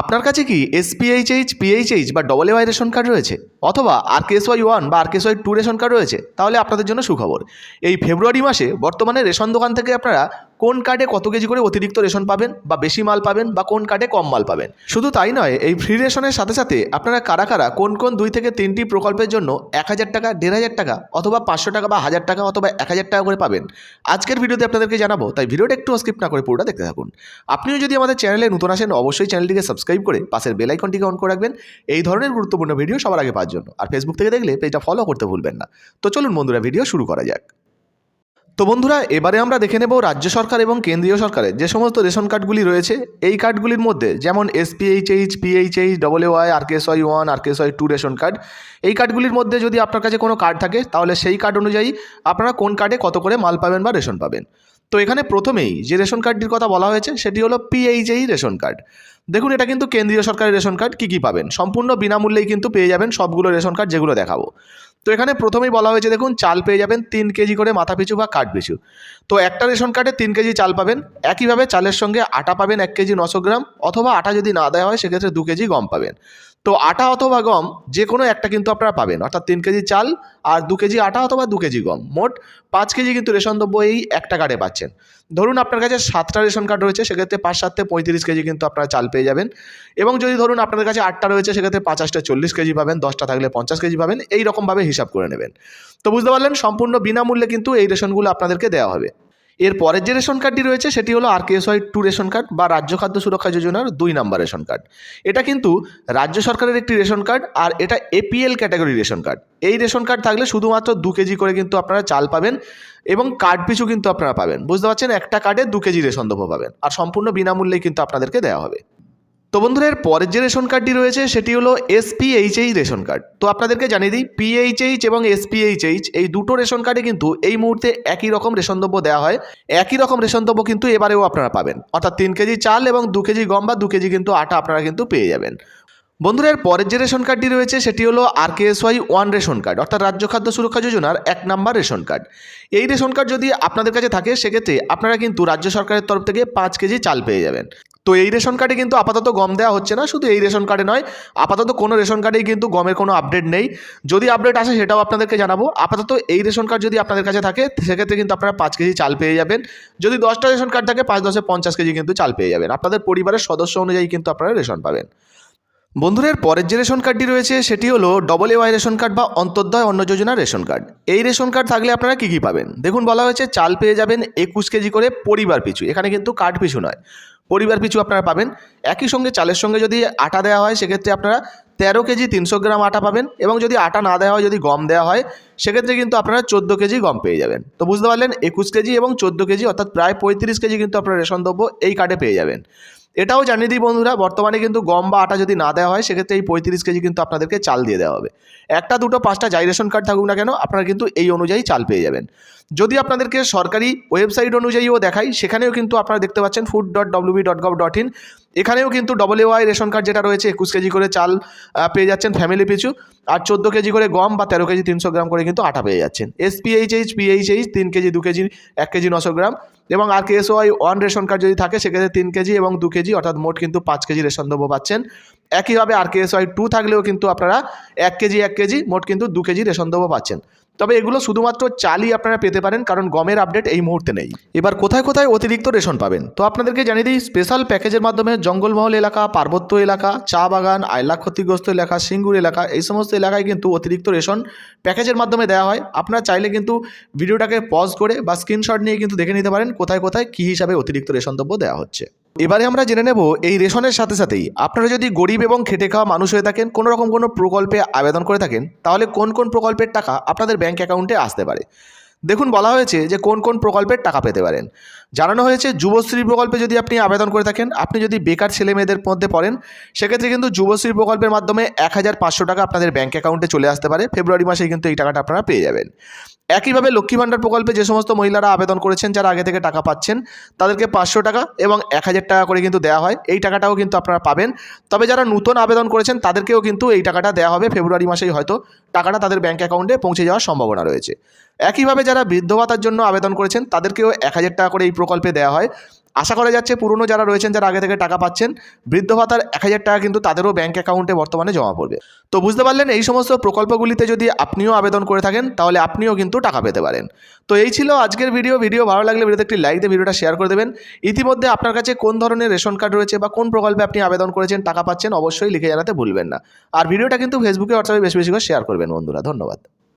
আপনার কাছে কি এসপিএইচএইচ পিএইচএইচ বা ডবল ওয়াই রেশন কার্ড রয়েছে? অথবা আর ওয়াই ওয়ান বা R Y two ration card রয়েছে? তাহলে আপনাদের জন্য সুখবর। এই ফেব্রুয়ারি মাসে বর্তমানে রেশন দোকান থেকে আপনারা কোন কার্ডে কত কেজি করে অতিরিক্ত রেশন পাবেন বা বেশি মাল পাবেন বা কোন কার্ডে কম মাল পাবেন? শুধু তাই নয়, এই ফ্রি রেশনের সাথে সাথে আপনারা কারা কারা কোন কোন দুই থেকে তিনটি প্রকল্পের জন্য এক হাজার টাকা, দেড় হাজার টাকা অথবা পাঁচশো টাকা বা হাজার টাকা অথবা এক হাজার টাকা করে পাবেন? আজকের ভিডিওতে আপনাদেরকে জানাব, তাই ভিডিওটা একটু স্কিপ না করে পুরোটা দেখতে থাকুন। আপনিও যদি আমাদের চ্যানেলে নতুন আসেন, অবশ্যই চ্যানেলটিকে সাবস্ক্রাইব করে পাশের বেল আইকনটিকে অন করে রাখবেন। এই ধরনের গুরুত্বপূর্ণ ভিডিও সবার আগে পাওয়ার জন্য। আর ফেসবুক থেকে দেখলে পেজটা ফলো করতে ভুলবেন না। তো চলুন বন্ধুরা ভিডিও শুরু করা যাক। তো বন্ধুরা, এবারে আমরা দেখে নেব রাজ্য সরকার এবং কেন্দ্রীয় সরকারের যে সমস্ত রেশন কার্ডগুলি রয়েছে, এই কার্ডগুলির মধ্যে যেমন SPHH PHH double Y R Y one R Y two ration card, এই কার্ডগুলির মধ্যে যদি আপনার কাছে কোনো কার্ড থাকে, তাহলে সেই কার্ড অনুযায়ী আপনারা কোন কার্ডে কত করে মাল পাবেন বা রেশন পাবেন। তো এখানে প্রথমেই যে রেশন কার্ডটির কথা বলা হয়েছে, সেটি হলো পিএইচএই রেশন কার্ড। দেখুন, এটা কিন্তু কেন্দ্রীয় সরকারের রেশন কার্ড, কী কী পাবেন? সম্পূর্ণ বিনামূল্যেই কিন্তু পেয়ে যাবেন সবগুলো রেশন কার্ড যেগুলো দেখাবো। তো এখানে প্রথমেই বলা হয়েছে, দেখুন, চাল পেয়ে যাবেন তিন কেজি করে মাথা পিছু বা কাঠ পিছু। তো একটা রেশন কার্ডে তিন কেজি চাল পাবেন। একইভাবে চালের সঙ্গে আটা পাবেন এক কেজি নশো গ্রাম, অথবা আটা যদি না দেওয়া হয়, সেক্ষেত্রে দু কেজি গম পাবেন। তো আটা অথবা গম যে কোনো একটা কিন্তু আপনারা পাবেন। অর্থাৎ তিন কেজি চাল আর দু কেজি আটা অথবা দু কেজি গম। মোট পাঁচ কেজি কিন্তু রেশন দ্রব্য এই একটা কার্ডে পাচ্ছেন। ধরুন, আপনার কাছে সাতটা রেশন কার্ড রয়েছে, সেক্ষেত্রে পাঁচ সাততে পঁয়ত্রিশ কেজি কিন্তু আপনারা চাল পেয়ে যাবেন। এবং যদি ধরুন, আপনাদের কাছে আটটা রয়েছে, সেক্ষেত্রে পাঁচাশটা চল্লিশ কেজি পাবেন, দশটা থাকলে পঞ্চাশ কেজি পাবেন। এই রকমভাবে হিসাব করে নেবেন। তো বুঝতে পারলেন, সম্পূর্ণ বিনামূল্যে কিন্তু এই রেশনগুলো আপনাদেরকে দেওয়া হবে। এর পরের যে রেশন কার্ডটি রয়েছে, সেটি হলো R Y two ration card বা রাজ্য খাদ্য সুরক্ষা যোজনার দুই নাম্বার রেশন কার্ড এটা কিন্তু রাজ্য সরকারের একটি রেশন কার্ড আর এটা এপিএল ক্যাটাগরি রেশন কার্ড এই রেশন কার্ড থাকলে শুধুমাত্র দু কেজি করে কিন্তু আপনারা চাল পাবেন এবং কার্ড পিছু কিন্তু আপনারা পাবেন। বুঝতে পারছেন? একটা কার্ডে দু কেজি রেশন দ্রব্য পাবেন। আর সম্পূর্ণ বিনামূল্যেই কিন্তু আপনাদেরকে দেওয়া হবে। তো বন্ধুরা, এর পরের যে রেশন কার্ডটি রয়েছে, সেটি হলো এসপিএইচএইচ রেশন কার্ড তো আপনাদেরকে জানিয়ে দিই পিএইচএইচ এবং এসপিএইচএইচ এই দুটো রেশন কার্ডে কিন্তু এই মুহূর্তে একই রকম রেশন দ্রব্য দেওয়া হয়। একই রকম রেশন দ্রব্য কিন্তু এবারেও আপনারা পাবেন। অর্থাৎ তিন কেজি চাল এবং দু কেজি গম বা দু কেজি কিন্তু আটা আপনারা কিন্তু পেয়ে যাবেন। বন্ধুরা, এর পরের যে রেশন কার্ডটি রয়েছে, সেটি হলো R Y one ration card অর্থাৎ রাজ্য খাদ্য সুরক্ষা যোজনার এক নাম্বার রেশন কার্ড এই রেশন কার্ড যদি আপনাদের কাছে থাকে, সেক্ষেত্রে আপনারা কিন্তু রাজ্য সরকারের তরফ থেকে পাঁচ কেজি চাল পেয়ে যাবেন। তো এই রেশন কার্ডে কিন্তু আপাতত গম দেওয়া হচ্ছে না, শুধু এই রেশন কার্ডে নয়, আপাতত কোনো রেশন কার্ডেই কিন্তু গমের কোনো আপডেট নেই। যদি আপডেট আসে সেটাও আপনাদেরকে জানাব। আপাতত এই রেশন কার্ড যদি আপনাদের কাছে থাকে, সেক্ষেত্রে কিন্তু আপনারা পাঁচ কেজি চাল পেয়ে যাবেন। যদি দশটা রেশন কার্ড থাকে, পাঁচ দশে পঞ্চাশ কেজি কিন্তু চাল পেয়ে যাবেন। আপনাদের পরিবারের সদস্য অনুযায়ী কিন্তু আপনারা রেশন পাবেন। বন্ধুদের পরের যে রেশন কার্ডটি রয়েছে, সেটি হলো double A Y ration card বা অন্তর্দয় অন্ন যোজনা রেশন কার্ড। এই রেশন কার্ড থাকলে আপনারা কী কী পাবেন? দেখুন, বলা হয়েছে চাল পেয়ে যাবেন একুশ কেজি করে পরিবার পিছু। এখানে কিন্তু কার্ড পিছু নয়, পরিবার পিছু আপনারা পাবেন। একই সঙ্গে চালের সঙ্গে যদি আটা দেওয়া হয়, সেক্ষেত্রে আপনারা তেরো কেজি তিনশো গ্রাম আটা পাবেন এবং যদি আটা না দেওয়া হয়, যদি গম দেওয়া হয়, সেক্ষেত্রে কিন্তু আপনারা চোদ্দ কেজি গম পেয়ে যাবেন। তো বুঝতে পারলেন, একুশ কেজি এবং চোদ্দ কেজি, অর্থাৎ প্রায় পঁয়ত্রিশ কেজি কিন্তু আপনারা রেশন দ্রব্য এই কার্ডে পেয়ে যাবেন। এটাও জানিয়ে দিই বন্ধুরা, বর্তমানে কিন্তু গম বা আটা যদি না দেওয়া হয়, সেক্ষেত্রে এই পঁয়ত্রিশ কেজি কিন্তু আপনাদেরকে চাল দিয়ে দেওয়া হবে। একটা, দুটো, পাঁচটা যাই রেশন কার্ড থাকুক না কেন, আপনারা কিন্তু এই অনুযায়ী চাল পেয়ে যাবেন। যদি আপনাদেরকে সরকারি ওয়েবসাইট অনুযায়ীও দেখাই, সেখানেও কিন্তু আপনারা দেখতে পাচ্ছেন food dot WB dot gov dot in এখানেও কিন্তু ডবল ওয়াই রেশন কার্ড যেটা রয়েছে, একুশ কেজি করে চাল পেয়ে যাচ্ছেন ফ্যামিলি পিছু। আর চোদ্দ কেজি করে গম বা তেরো কেজি তিনশো গ্রাম করে কিন্তু আটা পেয়ে যাচ্ছেন। এসপিএইচএইচ পিএইচএইচ তিন কেজি, দু কেজি, এক কেজি, নশো গ্রাম। এবং R KSY one ration card যদি থাকে, সেক্ষেত্রে তিন কেজি এবং দু কেজি, অর্থাৎ মোট কিন্তু পাঁচ কেজি রেশন দ্রব্য পাচ্ছেন। একইভাবে আর কেএসওয়াই টু থাকলেও কিন্তু আপনারা এক কেজি এক কেজি, মোট কিন্তু দু কেজি রেশন দ্রব্য পাচ্ছেন। তবে এগুলো শুধুমাত্র চালই আপনারা পেতে পারেন, কারণ গমের আপডেট এই মুহূর্তে নেই। এবার কোথায় কোথায় অতিরিক্ত রেশন পাবেন? তো আপনাদেরকে জানিয়ে দিই স্পেশাল প্যাকেজের মাধ্যমে জঙ্গলমহল এলাকা, পার্বত্য এলাকা, চা বাগান, আয়লা ক্ষতিগ্রস্ত এলাকা, সিঙ্গুর এলাকা, এই সমস্ত এলাকায় কিন্তু অতিরিক্ত রেশন প্যাকেজের মাধ্যমে দেওয়া হয়। আপনারা চাইলে কিন্তু ভিডিওটাকে পজ করে বা স্ক্রিনশট নিয়ে কিন্তু দেখে নিতে পারেন, কোথায় কোথায় কী হিসাবে অতিরিক্ত রেশন দ্রব্য দেওয়া হচ্ছে। এবারে আমরা জেনে নেব এই রেশনের সাথে সাথেই আপনারা যদি গরিব এবং খেটে খাওয়া মানুষ হয়ে থাকেন, কোনো রকম কোনো প্রকল্পে আবেদন করে থাকেন, তাহলে কোন কোন প্রকল্পের টাকা আপনাদের ব্যাঙ্ক অ্যাকাউন্টে আসতে পারে? দেখুন বলা হয়েছে যে কোন কোন প্রকল্পের টাকা পেতে পারেন। জানানো হয়েছে, যুবশ্রী প্রকল্পে যদি আপনি আবেদন করে থাকেন, আপনি যদি বেকার ছেলে মেয়েদের মধ্যে পড়েন, সেক্ষেত্রে কিন্তু যুবশ্রী প্রকল্পের মাধ্যমে এক হাজার পাঁচশো টাকা আপনাদের ব্যাঙ্ক অ্যাকাউন্টে চলে আসতে পারে। ফেব্রুয়ারি মাসে কিন্তু এই টাকাটা আপনারা পেয়ে যাবেন। একইভাবে লক্ষ্মী ভাণ্ডার প্রকল্পে যে সমস্ত মহিলারা আবেদন করেছেন, যারা আগে থেকে টাকা পাচ্ছেন, তাদেরকে পাঁচশো টাকা এবং এক হাজার টাকা করে কিন্তু দেওয়া হয়। এই টাকাটাও কিন্তু আপনারা পাবেন। তবে যারা নতুন আবেদন করেছেন, তাদেরকেও কিন্তু এই টাকাটা দেওয়া হবে। ফেব্রুয়ারি মাসেই হয়তো টাকাটা তাদের ব্যাঙ্ক অ্যাকাউন্টে পৌঁছে যাওয়ার সম্ভাবনা রয়েছে। একইভাবে যারা বৃদ্ধ ভাতার জন্য আবেদন করেছেন, তাদেরকেও এক হাজার টাকা করে এই প্রকল্পে দেওয়া হয়। আশা করা যাচ্ছে পুরনো যারা রয়েছেন, যারা আগে থেকে টাকা পাচ্ছেন, বৃদ্ধ ভাতার এক হাজার টাকা কিন্তু তাদেরও ব্যাঙ্ক অ্যাকাউন্টে বর্তমানে জমা পড়বে। তো বুঝতে পারলেন, এই সমস্ত প্রকল্পগুলিতে যদি আপনিও আবেদন করে থাকেন, তাহলে আপনিও কিন্তু টাকা পেতে পারেন। তো এই ছিল আজকের ভিডিও ভিডিও ভালো লাগলে ভিডিওতে একটি লাইক দিয়ে ভিডিওটা শেয়ার করে দেবেন। ইতিমধ্যে আপনার কাছে কোন ধরনের রেশন কার্ড রয়েছে বা কোন প্রকল্পে আপনি আবেদন করেছেন, টাকা পাচ্ছেন, অবশ্যই লিখে জানাতে ভুলবেন না। আর ভিডিওটা কিন্তু ফেসবুকে হোয়াটসঅ্যাপে বেশি বেশি করে শেয়ার করবেন, বন্ধুরা। ধন্যবাদ।